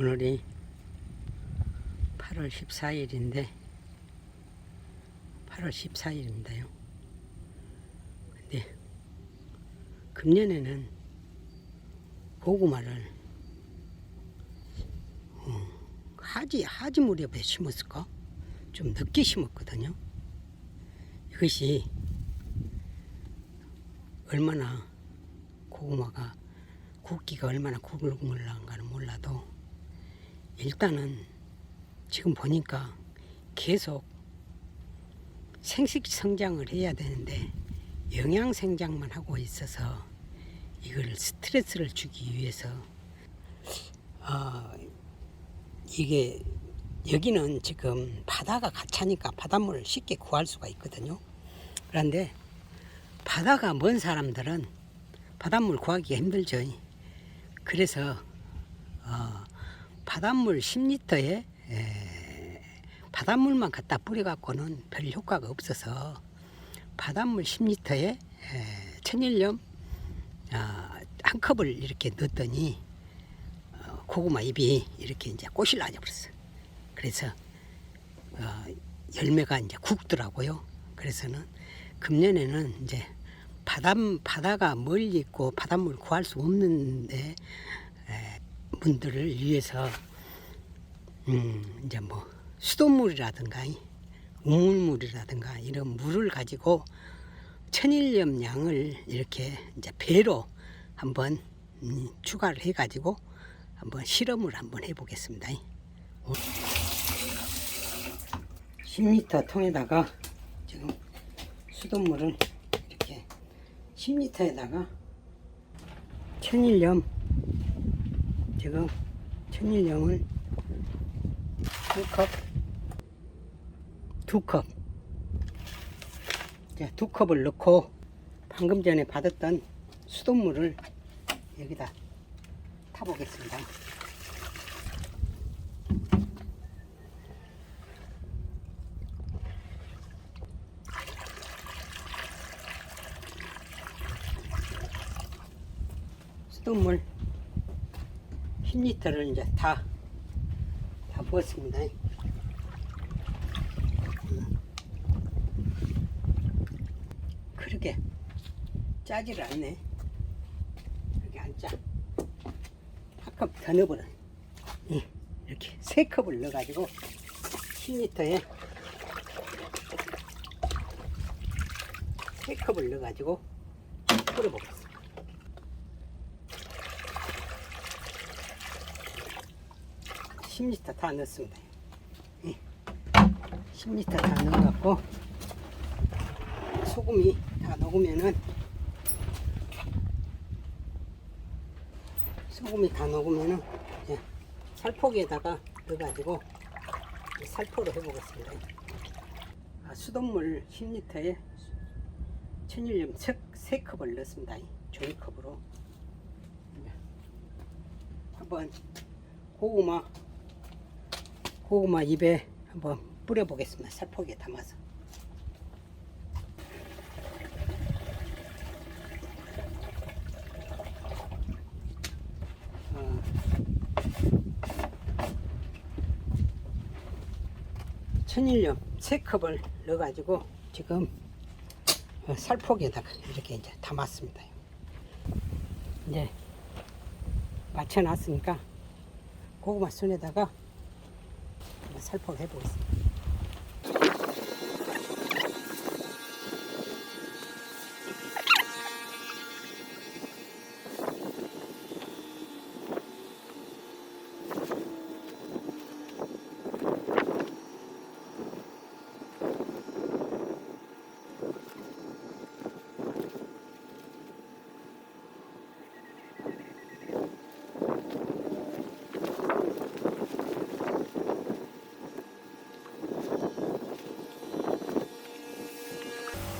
오늘이 8월 14일인데 8월 14일인데요. 근데 금년에는 고구마를 어, 하지 하지 무렵에 심었을까? 좀 늦게 심었거든요. 이것이 얼마나 고구마가 굵기가 얼마나 구불구불한가는 몰라도 일단은 지금 보니까 계속 생식 성장을 해야 되는데 영양 생장만 하고 있어서 이거를 스트레스를 주기 위해서 아 이게 여기는 지금 바다가 가차니까 바닷물을 쉽게 구할 수가 있거든요. 그런데 바다가 먼 사람들은 바닷물 구하기가 힘들죠. 그래서 어, 바닷물 10리터에 에, 바닷물만 갖다 뿌려갖고는 별 효과가 없어서 바닷물 10리터에 에, 천일염 아, 한 컵을 이렇게 넣었더니 어, 고구마 잎이 이렇게 이제 꽃이 나져버렸어요. 그래서 어, 열매가 이제 굵더라고요. 그래서는 금년에는 이제 바다 바다가 멀리 있고 바닷물 구할 수 없는데 에, 분들을 위해서 음, 이제 뭐 수돗물이라든가 우물물이라든가 이런 물을 가지고 천일염 양을 이렇게 이제 배로 한번 음, 추가를 해 가지고 한번 실험을 한번 해 보겠습니다. 10리터 통에다가 지금 수돗물을 이렇게 10리터에다가 천일염 지금 천일염을 두 컵, 두 컵, 자, 두 컵을 넣고 방금 전에 받았던 수돗물을 여기다 타보겠습니다. 수돗물 10리터를 이제 다, 다 부었습니다. 그러게 짜지를 않네. 그렇게 안 짜. 한컵 더 넣어버려. 예, 이렇게 세 컵을 넣어가지고 10리터에 세 컵을 넣어가지고 끓여보겠습니다. 10리터 다 넣었습니다. 예. 10리터 다 넣어갖고 소금이 다 녹으면은 소금이 다 녹으면은 이제 살포기에다가 넣어가지고 이 살포를 해보겠습니다. 아, 수돗물 10리터에 천일염 3컵을 넣습니다. 종이컵으로 한번 고구마 고구마 잎에 한번 뿌려보겠습니다. 살포기에 담아서. 어, 천일염 세 컵을 넣어가지고 지금 어, 살포기에다가 이렇게 이제 담았습니다. 이제 맞춰놨으니까 고구마 순에다가 한번 살포를 해보겠습니다.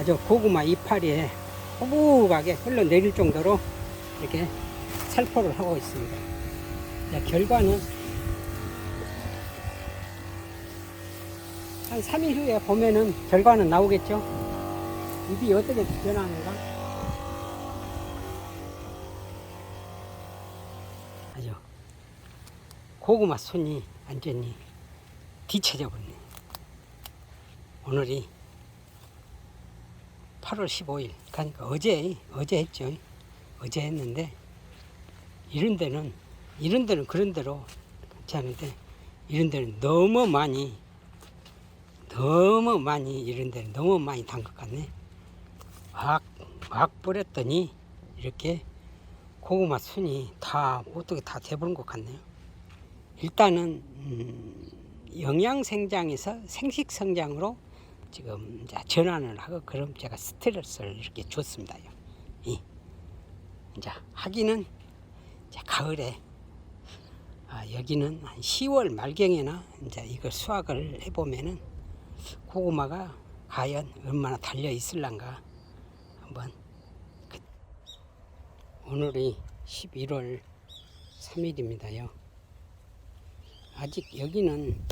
아주 고구마 이파리에 허무하게 흘러내릴 정도로 이렇게 살포를 하고 있습니다. 자, 결과는 한 3일 후에 보면은 결과는 나오겠죠. 입이 어떻게 변하는가? 아주 고구마 순이 완전히 뒤쳐져 버렸네. 오늘이 8월 15일. 그러니까 어제, 어제 했죠. 어제 했는데, 이런 데는, 이런 데는 그런 대로 괜찮은데, 이런 데는 너무 많이, 너무 많이, 이런 데는 너무 많이 단 것 같네. 막, 막 뿌렸더니, 이렇게 고구마 순이 다, 어떻게 다 돼버린 것 같네요. 일단은, 음, 영양 생장에서 생식 성장으로 지금 이제 전환을 하고 그럼 제가 스트레스를 이렇게 줬습니다요. 이 이제 하기는 이제 가을에 아, 여기는 한 10월 말경에나 이제 이걸 수확을 해보면은 고구마가 과연 얼마나 달려 있을란가 한번 그- 오늘이 11월 3일입니다요. 아직 여기는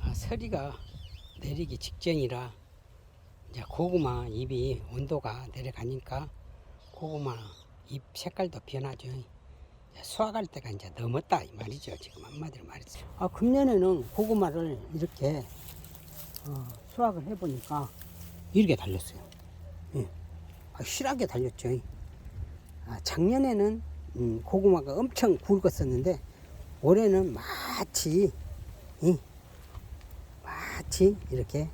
아, 서리가 내리기 직전이라 이제 고구마 잎이 온도가 내려가니까 고구마 잎 색깔도 변하죠. 수확할 때가 이제 넘었다 이 말이죠. 지금 한마디로 말했어요. 아 금년에는 고구마를 이렇게 어, 수확을 해보니까 이렇게 달렸어요. 예. 아, 실하게 달렸죠. 아, 작년에는 음, 고구마가 엄청 굵었었는데 올해는 마치 이, 마치 이렇게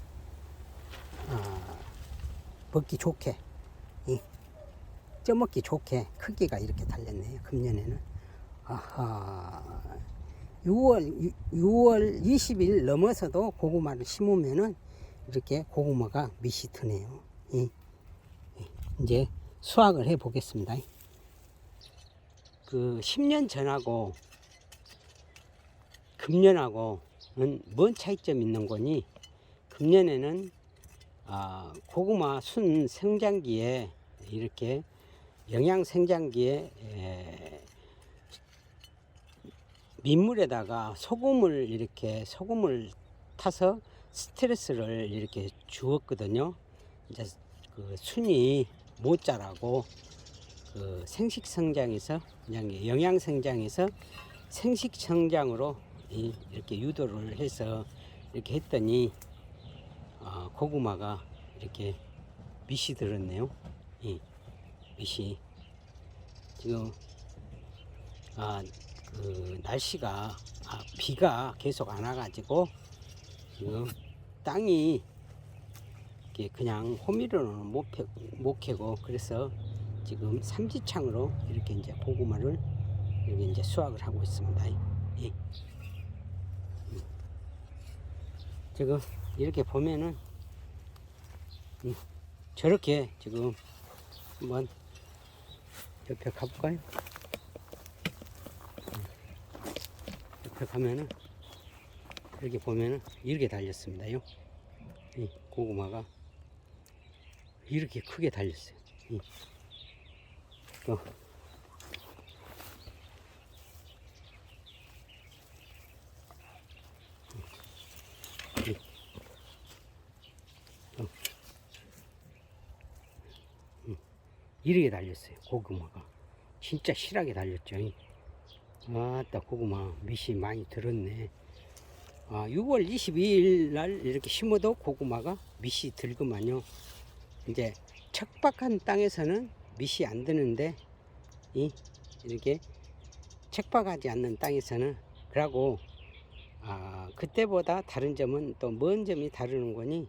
어, 먹기 좋게 이, 쪄먹기 좋게 크기가 이렇게 달렸네요. 금년에는 아하 6월 6월 20일 넘어서도 고구마를 심으면은 이렇게 고구마가 밑이 트네요. 이, 이, 이제 수확을 해 보겠습니다. 그 10년 전하고 금년하고는 뭔 차이점 있는 거니? 금년에는 아, 고구마 순 생장기에 이렇게 영양 생장기에 에, 민물에다가 소금을 이렇게 소금을 타서 스트레스를 이렇게 주었거든요. 이제 그 순이 못 자라고 그 생식 성장에서 영양 성장에서 생식 성장으로 이- 이렇게 유도를 해서 이렇게 했더니 아, 고구마가 이렇게 밑이 들었네요. 이 밑이 지금 아, 그 날씨가 아, 비가 계속 안 와가지고 지금 땅이 그냥 호미로는 못, 패, 못 캐고 그래서 지금 삼지창으로 이렇게 이제 고구마를 이렇게 이제 수확을 하고 있습니다. 예. 음. 지금 이렇게 보면은 음, 저렇게 지금 한번 옆에 가볼까요? 음. 옆에 가면은 이렇게 보면은 이렇게 달렸습니다요. 이 고구마가 이렇게 크게 달렸어요. 이. 또 이렇게 달렸어요. 고구마가 진짜 실하게 달렸죠. 아따 고구마 밑이 많이 들었네. 아, 6월 22일 날 이렇게 심어도 고구마가 밑이 들구만요. 이제 척박한 땅에서는 밑이 안 드는데 이 이렇게 척박하지 않는 땅에서는 그러고 아, 그때보다 다른 점은 또뭔 점이 다르는 거니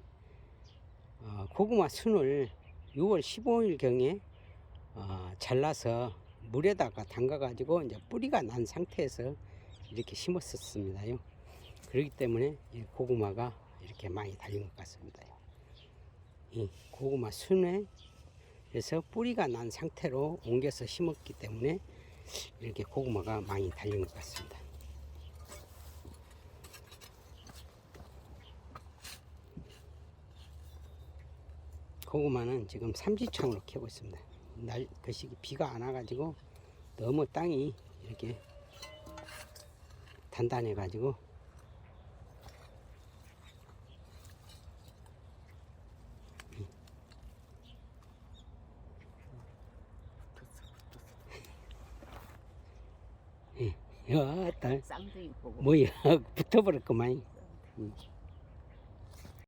어, 고구마 순을 6월 15일 경에 어, 잘라서 물에다가 담가 가지고 이제 뿌리가 난 상태에서 이렇게 심었었습니다요. 그렇기 때문에 이 고구마가 이렇게 많이 달린 것 같습니다요. 이 고구마 순에 그래서 뿌리가 난 상태로 옮겨서 심었기 때문에 이렇게 고구마가 많이 달린 것 같습니다. 고구마는 지금 삼지창으로 캐고 있습니다. 날, 그 시기 비가 안 와가지고 너무 땅이 이렇게 단단해가지고. 야, 딸. 쌍둥이 보고. 뭐야 붙어버렸구만. 응.